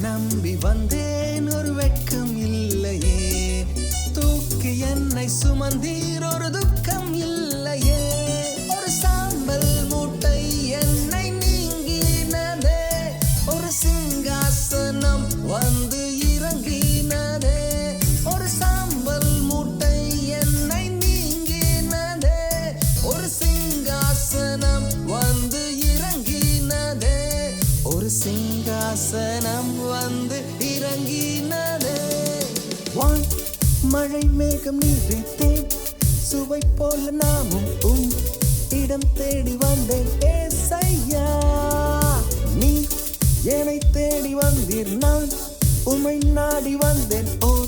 நம்பி வந்தேன் ஒரு வெக்கம் இல்லையே. தூக்கி என்னை சுமந்தீர் ஒரு துக்கம் இல்லை சிங்காசனம் வந்து இறங்கினதே. வான் மழை மேகம் நீரித்தேன். சுவை போல நாமும் உன் இடம் தேடி வந்தேன். ஏசையா நீ என்னை தேடி வந்தீர். நான் உமை நாடி வந்தேன். ஓ